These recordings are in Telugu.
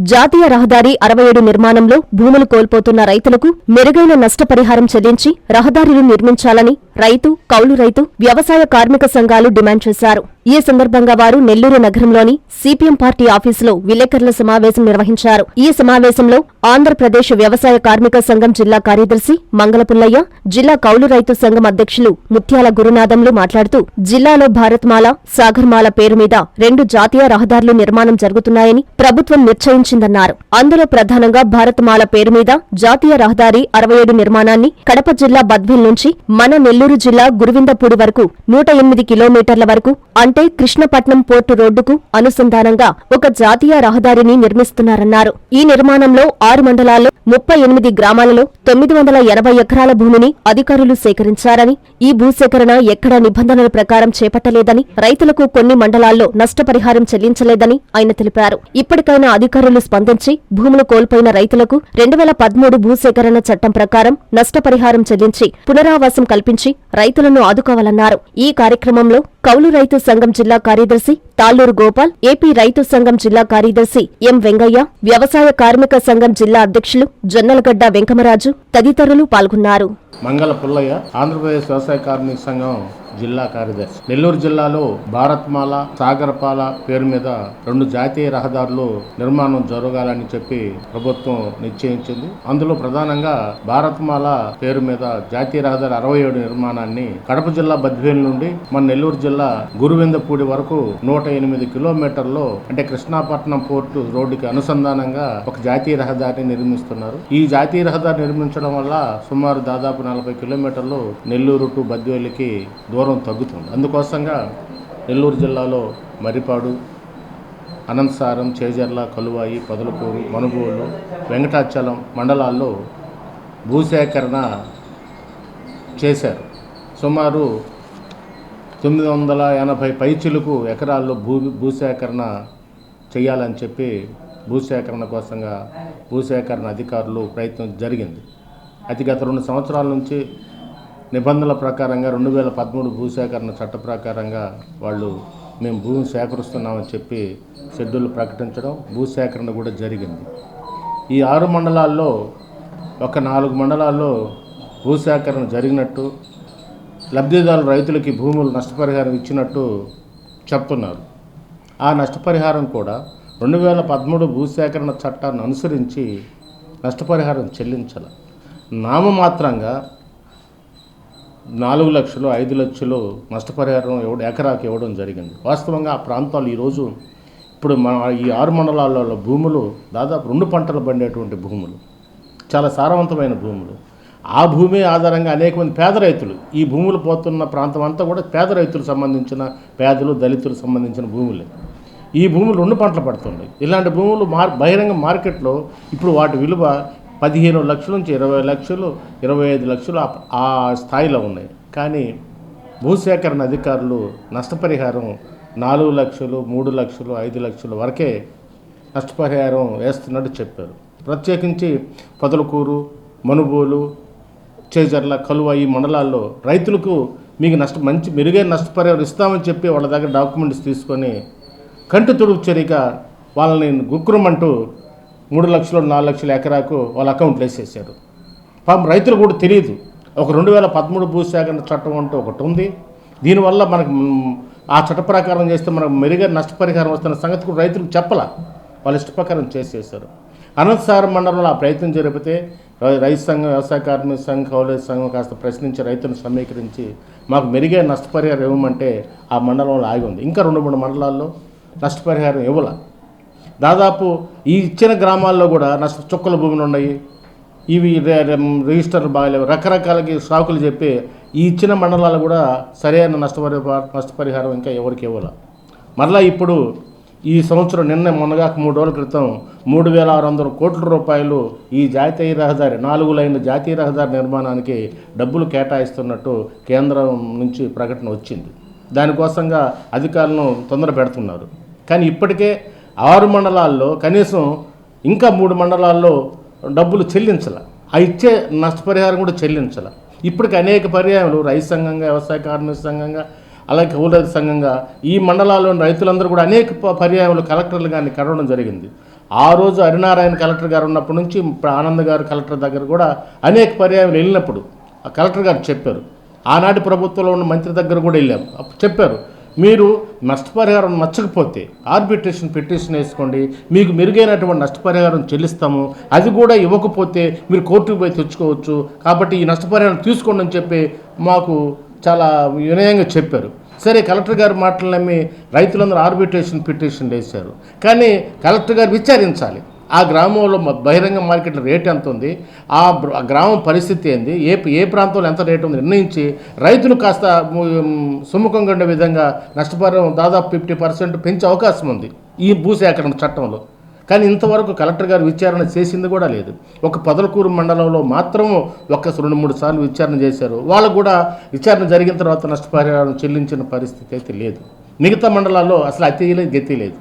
జాతీయ రహదారి అరవై ఏడు నిర్మాణంలో భూములు కోల్పోతున్న రైతులకు మెరుగైన నష్టపరిహారం చెల్లించి రహదారిని నిర్మించాలని రైతు కౌలు రైతు వ్యవసాయ కార్మిక సంఘాలు డిమాండ్ చేశారు. ఈ సందర్భంగా వారు నెల్లూరు నగరంలోని సిపిఎం పార్టీ ఆఫీసులో విలేకరుల సమావేశం నిర్వహించారు. ఈ సమావేశంలో ఆంధ్రప్రదేశ్ వ్యవసాయ కార్మిక సంఘం జిల్లా కార్యదర్శి మంగళపుల్లయ్య జిల్లా కౌలు రైతు సంఘం అధ్యక్షులు ముత్యాల గురునాథంలు మాట్లాడుతూ జిల్లాలో భారత్మాల సాగర్మాల పేరు మీద రెండు జాతీయ రహదారులు నిర్మాణం జరుగుతున్నాయని ప్రభుత్వం నిశ్చయించిందన్నారు. అందులో ప్రధానంగా భారత్మాల పేరు మీద జాతీయ రహదారి అరవై ఏడు నిర్మాణాన్ని కడప జిల్లా బద్వేల్ నుంచి మన నెల్లూరు జిల్లా గురువిందపూడి వరకు నూట ఎనిమిది కిలోమీటర్ల వరకు అంటే కృష్ణపట్నం పోర్టు రోడ్డుకు అనుసంధానంగా ఒక జాతీయ రహదారిని నిర్మిస్తున్నారన్నారు. ఈ నిర్మాణంలో ఆరు మండలాల్లో ముప్పై ఎనిమిది గ్రామాలలో తొమ్మిది వందల ఎనభై ఎకరాల భూమిని అధికారులు సేకరించారని ఈ భూసేకరణ ఎక్కడా నిబంధనల ప్రకారం చేపట్టలేదని రైతులకు కొన్ని మండలాల్లో నష్టపరిహారం చెల్లించలేదని ఆయన తెలిపారు. ఇప్పటికైనా అధికారులు స్పందించి భూములు కోల్పోయిన రైతులకు రెండు వేల పదమూడు భూసేకరణ చట్టం ప్రకారం నష్టపరిహారం చెల్లించి పునరావాసం కల్పించి రైతులను ఆదుకోవాలన్నారు. ఈ కార్యక్రమంలో కౌలు రైతు సంఘం జిల్లా కార్యదర్శి తాళ్ళూరు గోపాల్ ఏపీ రైతు సంఘం జిల్లా కార్యదర్శి ఎం వెంగయ్య వ్యవసాయ కార్మిక సంఘం జిల్లా అధ్యక్షులు జొన్నలగడ్డ వెంకమరాజు తదితరులు పాల్గొన్నారు. మంగళ పుల్లయ్య ఆంధ్రప్రదేశ్ వ్యవసాయ కార్మిక సంఘం జిల్లా కార్యదర్శి. నెల్లూరు జిల్లాలో భారత్మాల సాగరపాల పేరు మీద రెండు జాతీయ రహదారులు నిర్మాణం జరగాలని చెప్పి ప్రభుత్వం నిశ్చయించింది. అందులో ప్రధానంగా భారత్మాల పేరు మీద జాతీయ రహదారి అరవై ఏడు నిర్మాణాన్ని కడప జిల్లా బద్వేలు నుండి మన నెల్లూరు జిల్లా గురువిందపూడి వరకు నూట ఎనిమిది కిలోమీటర్లో అంటే కృష్ణాపట్నం పోర్టు రోడ్డుకి అనుసంధానంగా ఒక జాతీయ రహదారిని నిర్మిస్తున్నారు. ఈ జాతీయ రహదారి నిర్మించడం వల్ల సుమారు దాదాపు నలభై కిలోమీటర్లు నెల్లూరు టు బద్వేలికి దూరం తగ్గుతుంది. అందుకోసంగా నెల్లూరు జిల్లాలో మరిపాడు అనంతసారం చేజర్ల కలువాయి పొదలకూరు మనుగోలు వెంకటాచలం మండలాల్లో భూసేకరణ చేశారు. సుమారు తొమ్మిది వందల ఎనభై పైచిలకు ఎకరాల్లో భూ భూసేకరణ చేయాలని చెప్పి భూసేకరణ కోసంగా భూసేకరణ అధికారులు ప్రయత్నం జరిగింది. అది గత రెండు సంవత్సరాల నుంచి నిబంధనల ప్రకారంగా రెండు వేల పదమూడు భూసేకరణ చట్ట ప్రకారంగా వాళ్ళు మేము భూమి సేకరిస్తున్నామని చెప్పి షెడ్యూల్ ప్రకటించడం భూసేకరణ కూడా జరిగింది. ఈ ఆరు మండలాల్లో ఒక నాలుగు మండలాల్లో భూసేకరణ జరిగినట్టు లబ్ధిదారులు రైతులకి భూములు నష్టపరిహారం ఇచ్చినట్టు చెప్తున్నారు. ఆ నష్టపరిహారం కూడా రెండు వేల పదమూడు భూసేకరణ చట్టాన్ని అనుసరించి నష్టపరిహారం చెల్లించాలి. నామమాత్రంగా నాలుగు లక్షలు ఐదు లక్షలు నష్టపరిహారం ఇవ్వడం ఎకరాకి ఇవ్వడం జరిగింది. వాస్తవంగా ఆ ప్రాంతాలు ఈరోజు ఇప్పుడు మన ఈ ఆరు మండలాలలో భూములు దాదాపు రెండు పంటలు పండేటువంటి భూములు చాలా సారవంతమైన భూములు. ఆ భూమి ఆధారంగా అనేక మంది పేద రైతులు ఈ భూములు పోతున్న ప్రాంతం అంతా కూడా పేద రైతులకు సంబంధించిన పేదలు దళితులకు సంబంధించిన భూములే. ఈ భూములు రెండు పంటలు పడుతున్నాయి. ఇలాంటి భూములు మార్ బహిరంగ మార్కెట్లో ఇప్పుడు వాటి విలువ పదిహేను లక్షల నుంచి ఇరవై లక్షలు ఇరవై ఐదు లక్షలు ఆ- స్థాయిలో ఉన్నాయి. కానీ భూసేకరణ అధికారులు నష్టపరిహారం నాలుగు లక్షలు మూడు లక్షలు ఐదు లక్షల వరకే నష్టపరిహారం వేస్తున్నట్టు చెప్పారు. ప్రత్యేకించి పొదలకూరు మనుబోలు చేజర్ల కలువ ఈ మండలాల్లో రైతులకు మీకు నష్ట మంచి మెరుగైన నష్టపరిహారం ఇస్తామని చెప్పి వాళ్ళ దగ్గర డాక్యుమెంట్స్ తీసుకొని కంటి తుడుపు చర్యగా వాళ్ళని గుక్కురమంటూ మూడు లక్షలు నాలుగు లక్షల ఎకరాకు వాళ్ళ అకౌంట్లు వేసేసారు. పాపం రైతులు కూడా తెలియదు. ఒక రెండు వేల పదమూడు భూసేకరణ చట్టం అంటూ ఒకటి ఉంది. దీనివల్ల మనకు ఆ చట్ట ప్రకారం చేస్తే మనకు మెరుగైన నష్టపరిహారం వస్తున్న సంగతి కూడా రైతులకు చెప్పాల. వాళ్ళ ఇష్టప్రకారం చేసేసారు. అనంతసారం మండలంలో ఆ ప్రయత్నం జరిపితే రైతు సంఘం వ్యవసాయ కార్మిక సంఘం కౌలేజ్ సంఘం కాస్త ప్రశ్నించి రైతులను సమీకరించి మాకు మెరుగైన నష్టపరిహారం ఇవ్వమంటే ఆ మండలంలో ఆగి ఉంది. ఇంకా రెండు మూడు మండలాల్లో నష్టపరిహారం ఇవ్వాల. దాదాపు ఈ ఇచ్చిన గ్రామాల్లో కూడా నష్ట చుక్కల భూములు ఉన్నాయి. ఇవి రిజిస్టర్ బాగాలేవు. రకరకాలకి సాకులు చెప్పి ఈ ఇచ్చిన మండలాలు కూడా సరైన నష్టపరి నష్టపరిహారం ఇంకా ఎవరికి ఇవ్వాలి. మరలా ఇప్పుడు ఈ సంవత్సరం నిన్న మొన్నగాక మూడు రోజుల క్రితం మూడు వేల ఆరు వందల కోట్ల రూపాయలు ఈ జాతీయ రహదారి నాలుగు లైన్ల జాతీయ రహదారి నిర్మాణానికి డబ్బులు కేటాయిస్తున్నట్టు కేంద్రం నుంచి ప్రకటన వచ్చింది. దానికోసంగా అధికారులను తొందర పెడుతున్నారు. కానీ ఇప్పటికే ఆరు మండలాల్లో కనీసం ఇంకా మూడు మండలాల్లో డబ్బులు చెల్లించాల. ఆ ఇచ్చే నష్టపరిహారం కూడా చెల్లించాల. ఇప్పటికి అనేక పర్యాయాలు రైతు సంఘంగా వ్యవసాయ కార్మిక సంఘంగా అలాగే కౌలు సంఘంగా ఈ మండలాల్లోని రైతులందరూ కూడా అనేక ప- పర్యాయాలు కలెక్టర్లు కానీ కలవడం జరిగింది. ఆ రోజు హరినారాయణ కలెక్టర్ గారు ఉన్నప్పటి నుంచి ఇప్పుడు ఆనంద్ గారు కలెక్టర్ దగ్గర కూడా అనేక పర్యాయాలు వెళ్ళినప్పుడు ఆ కలెక్టర్ గారు చెప్పారు. ఆనాటి ప్రభుత్వంలో ఉన్న మంత్రి దగ్గర కూడా వెళ్ళాము చెప్పారు మీరు నష్టపరిహారం నచ్చకపోతే ఆర్బిట్రేషన్ పిటిషన్ వేసుకోండి. మీకు మెరుగైనటువంటి నష్టపరిహారం చెల్లిస్తాము. అది కూడా ఇవ్వకపోతే మీరు కోర్టుకు పోయి తెచ్చుకోవచ్చు. కాబట్టి ఈ నష్టపరిహారం తీసుకోండి అని చెప్పి మాకు చాలా వినయంగా చెప్పారు. సరే కలెక్టర్ గారు మాటలు నమ్మి రైతులందరూ ఆర్బిట్రేషన్ పిటిషన్ వేశారు. కానీ కలెక్టర్ గారు విచారించాలి. ఆ గ్రామంలో బహిరంగ మార్కెట్లో రేట్ ఎంత ఉంది? ఆ గ్రామం పరిస్థితి ఏంది? ఏ ఏ ప్రాంతంలో ఎంత రేటు ఉంది? నిర్ణయించి రైతులు కాస్త సుముఖంగా ఉండే విధంగా నష్టపరిహారం దాదాపు ఫిఫ్టీ పర్సెంట్ పెంచే అవకాశం ఉంది ఈ భూసేకరణ చట్టంలో. కానీ ఇంతవరకు కలెక్టర్ గారు విచారణ చేసింది కూడా లేదు. ఒక పొదలకూరు మండలంలో మాత్రం ఒక రెండు మూడు సార్లు విచారణ చేశారు. వాళ్ళకు కూడా విచారణ జరిగిన తర్వాత నష్టపరిహారం చెల్లించిన పరిస్థితి అయితే లేదు. మిగతా మండలాల్లో అసలు అతి లేదు గతి లేదు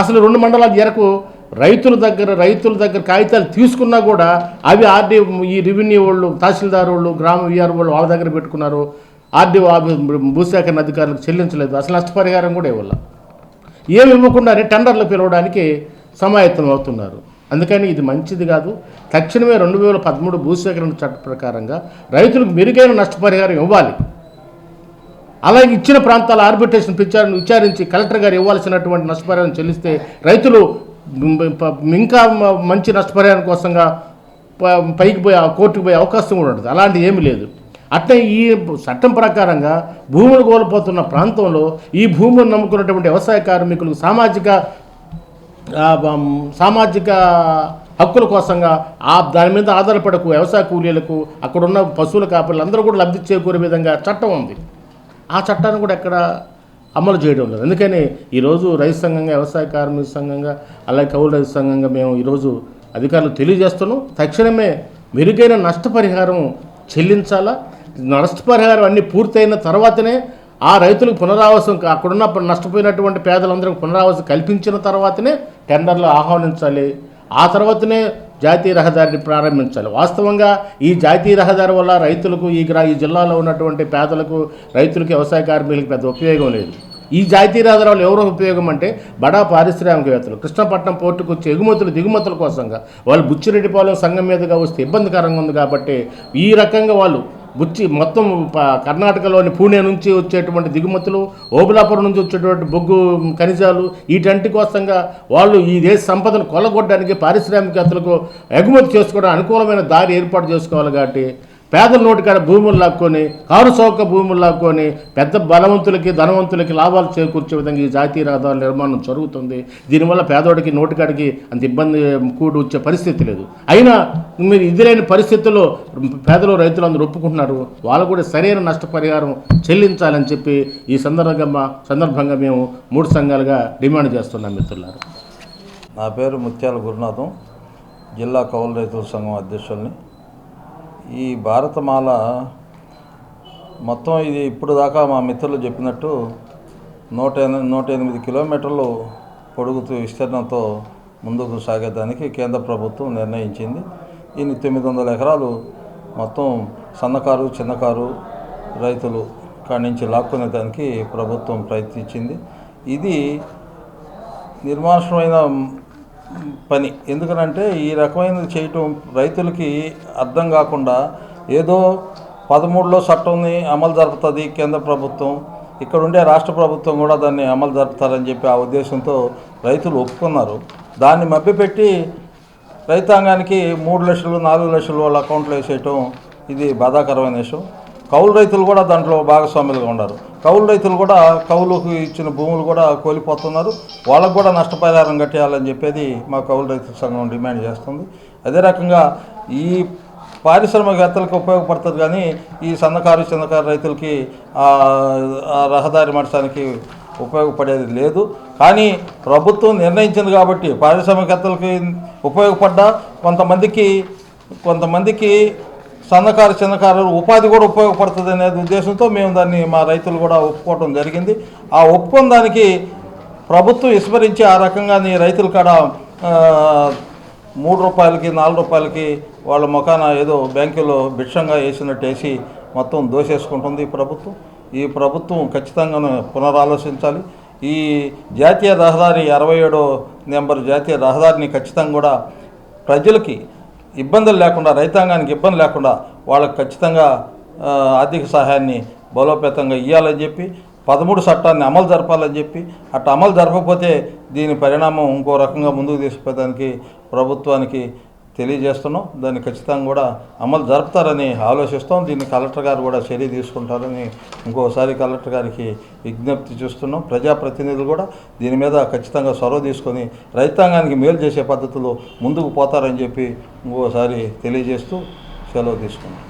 అసలు రెండు మండలాల ఎరకు రైతుల దగ్గర రైతుల దగ్గర కాగితాలు తీసుకున్నా కూడా అవి ఆర్డీ ఈ రెవెన్యూ వాళ్ళు తహసీల్దార్ వాళ్ళు గ్రామ విఆర్ వాళ్ళు వాళ్ళ దగ్గర పెట్టుకున్నారు. ఆర్డీఓ భూసేకరణ అధికారులకు చెల్లించలేదు. అసలు నష్టపరిహారం కూడా ఇవ్వాలి. ఏమి ఇవ్వకుండానే టెండర్లు పిలవడానికి సమాయత్తం అవుతున్నారు. అందుకని ఇది మంచిది కాదు. తక్షణమే రెండు వేల పదమూడు భూసేకరణ చట్ట ప్రకారంగా రైతులకు మెరుగైన నష్టపరిహారం ఇవ్వాలి. అలాగే ఇచ్చిన ప్రాంతాల ఆర్బిట్రేషన్ విచారణ విచారించి కలెక్టర్ గారు ఇవ్వాల్సినటువంటి నష్టపరిహారం చెల్లిస్తే రైతులు ఇంకా మంచి నష్టపరిహారం కోసంగా ప- పైకి పోయే కోర్టుకు పోయే అవకాశం కూడా ఉంటుంది. అలాంటి ఏమీ లేదు. అట్లే ఈ చట్టం ప్రకారంగా భూములు కోల్పోతున్న ప్రాంతంలో ఈ భూములను నమ్ముకున్నటువంటి వ్యవసాయ కార్మికులకు సామాజిక సామాజిక హక్కుల కోసంగా ఆ దాని మీద ఆధారపడకు వ్యవసాయ కూలీలకు అక్కడున్న పశువుల కాపర్లు అందరూ కూడా లబ్ధి చేకూరే విధంగా చట్టం ఉంది. ఆ చట్టాన్ని కూడా ఎక్కడ అమలు చేయడం లేదు. అందుకని ఈరోజు రైతు సంఘంగా వ్యవసాయ కార్మిక సంఘంగా అలాగే కౌలు రైతు సంఘంగా మేము ఈరోజు అధికారులు తెలియజేస్తున్నాం. తక్షణమే మెరుగైన నష్టపరిహారం చెల్లించాలా? నష్టపరిహారం అన్నీ పూర్తయిన తర్వాతనే ఆ రైతులకు పునరావాసం అక్కడున్న నష్టపోయినటువంటి పేదలందరికీ పునరావాసం కల్పించిన తర్వాతనే టెండర్లు ఆహ్వానించాలి. ఆ తర్వాతనే జాతీయ రహదారిని ప్రారంభించాలి. వాస్తవంగా ఈ జాతీయ రహదారి వల్ల రైతులకు ఈ గ్రా ఈ జిల్లాలో ఉన్నటువంటి పేదలకు రైతులకు వ్యవసాయ కార్మికులకు పెద్ద ఉపయోగం లేదు. ఈ జాతీయ రహదారి వల్ల ఎవరో ఉపయోగం అంటే బడా పారిశ్రామికవేత్తలు. కృష్ణపట్నం పోర్టుకు వచ్చే ఎగుమతులు దిగుమతుల కోసంగా. వాళ్ళు బుచ్చిరెడ్డిపాలెం సంఘం మీదుగా వస్తే ఇబ్బందికరంగా ఉంది కాబట్టి ఈ రకంగా వాళ్ళు బుచ్చి మొత్తం ప- కర్ణాటకలోని పూణే నుంచి వచ్చేటువంటి దిగుమతులు ఓబులాపురం నుంచి వచ్చేటువంటి బొగ్గు ఖనిజాలు వీటంటి కోసంగా వాళ్ళు ఈ దేశ సంపదను కొల్లగొట్టడానికి పారిశ్రామికవేత్తలకు ఎగుమతి చేసుకోవడం అనుకూలమైన దారి ఏర్పాటు చేసుకోవాలి కాబట్టి పేదల నోటి కాడ భూములు లాక్కొని కారు చౌక భూములు లాక్కొని పెద్ద బలవంతులకి ధనవంతులకి లాభాలు చేకూర్చే విధంగా ఈ జాతీయ రహదారుల నిర్మాణం జరుగుతుంది. దీనివల్ల పేదోడికి నోటికాడికి అంత ఇబ్బంది కూడి వచ్చే పరిస్థితి లేదు. అయినా మీరు ఇది లేని పరిస్థితుల్లో పేదలు రైతులు అందరూ ఒప్పుకుంటున్నారు. వాళ్ళు కూడా సరైన నష్టపరిహారం చెల్లించాలని చెప్పి ఈ సందర్భంగా సందర్భంగా మేము మూడు సంఘాలుగా డిమాండ్ చేస్తున్నాం మిత్రులారు. నా పేరు ముత్యాల గురునాథం. జిల్లా కౌలు రైతుల సంఘం అధ్యక్షుల్ని. ఈ భారతమాల మొత్తం ఇది ఇప్పుడు దాకా మా మిత్రులు చెప్పినట్టు నూట ఎనిమిది నూట ఎనిమిది కిలోమీటర్లు పొడుగుతూ విస్తీర్ణంతో ముందుకు సాగేదానికి కేంద్ర ప్రభుత్వం నిర్ణయించింది. దీన్ని తొమ్మిది వందల ఎకరాలు మొత్తం సన్నకారు చిన్నకారు రైతులు కాడి నుంచి లాక్కునే దానికి ప్రభుత్వం ప్రయత్నించింది. ఇది నిర్మానుషమైన పని. ఎందుకనంటే ఈ రకమైనది చేయటం రైతులకి అర్థం కాకుండా ఏదో పదమూడులో చట్టంని అమలు జరుపుతుంది కేంద్ర ప్రభుత్వం. ఇక్కడ ఉండే రాష్ట్ర ప్రభుత్వం కూడా దాన్ని అమలు జరుపుతారని చెప్పి ఆ ఉద్దేశంతో రైతులు ఒప్పుకున్నారు. దాన్ని మభ్యపెట్టి రైతాంగానికి మూడు లక్షలు నాలుగు లక్షలు వాళ్ళ అకౌంట్లో వేసేయటం ఇది బాధాకరమైన విషయం. కౌలు రైతులు కూడా దాంట్లో భాగస్వాములుగా ఉన్నారు. కౌలు రైతులు కూడా కౌలుకు ఇచ్చిన భూములు కూడా కోల్పోతున్నారు. వాళ్ళకు కూడా నష్టపరిహారం కట్టేయాలని చెప్పేది మా కౌలు రైతుల సంఘం డిమాండ్ చేస్తుంది. అదే రకంగా ఈ పారిశ్రామికవేత్తలకు ఉపయోగపడుతుంది కానీ ఈ సన్నకారు చిన్నకారు రైతులకి ఆ రహదారి మార్చడానికి ఉపయోగపడేది లేదు. కానీ ప్రభుత్వం నిర్ణయించింది కాబట్టి పారిశ్రామికవేత్తలకి ఉపయోగపడ్డా కొంతమందికి కొంతమందికి సన్నకారు చిన్నకారు ఉపాధి కూడా ఉపయోగపడుతుంది అనే ఉద్దేశంతో మేము దాన్ని మా రైతులు కూడా ఒప్పుకోవడం జరిగింది. ఆ ఒప్పుకున్న దానికి ప్రభుత్వం విస్మరించి ఆ రకంగా నీ రైతుల కాడ మూడు రూపాయలకి నాలుగు రూపాయలకి వాళ్ళ ముఖాన ఏదో బ్యాంకులో భిక్షంగా వేసినట్టు వేసి మొత్తం దోసేసుకుంటుంది ఈ ప్రభుత్వం. ఈ ప్రభుత్వం ఖచ్చితంగా పునరాలోచించాలి. ఈ జాతీయ రహదారి అరవై ఏడో నెంబర్ జాతీయ రహదారిని ఖచ్చితంగా కూడా ప్రజలకి ఇబ్బందులు లేకుండా రైతాంగానికి ఇబ్బంది లేకుండా వాళ్ళకి ఖచ్చితంగా ఆర్థిక సహాయాన్ని బలోపేతంగా ఇవ్వాలని చెప్పి పదమూడు చట్టాన్ని అమలు జరపాలని చెప్పి అట్లా అమలు జరపకపోతే దీని పరిణామం ఇంకో రకంగా ముందుకు తీసుకుపోవడానికి ప్రభుత్వానికి తెలియజేస్తున్నాం. దాన్ని ఖచ్చితంగా కూడా అమలు జరుపుతారని ఆలోచిస్తాం. దీన్ని కలెక్టర్ గారు కూడా చర్య తీసుకుంటారని ఇంకోసారి కలెక్టర్ గారికి విజ్ఞప్తి చేస్తున్నాం. ప్రజాప్రతినిధులు కూడా దీని మీద ఖచ్చితంగా చొరవ తీసుకొని రైతాంగానికి మేలు చేసే పద్ధతిలో ముందుకు పోతారని చెప్పి ఇంకోసారి తెలియజేస్తూ సెలవు తీసుకున్నాం.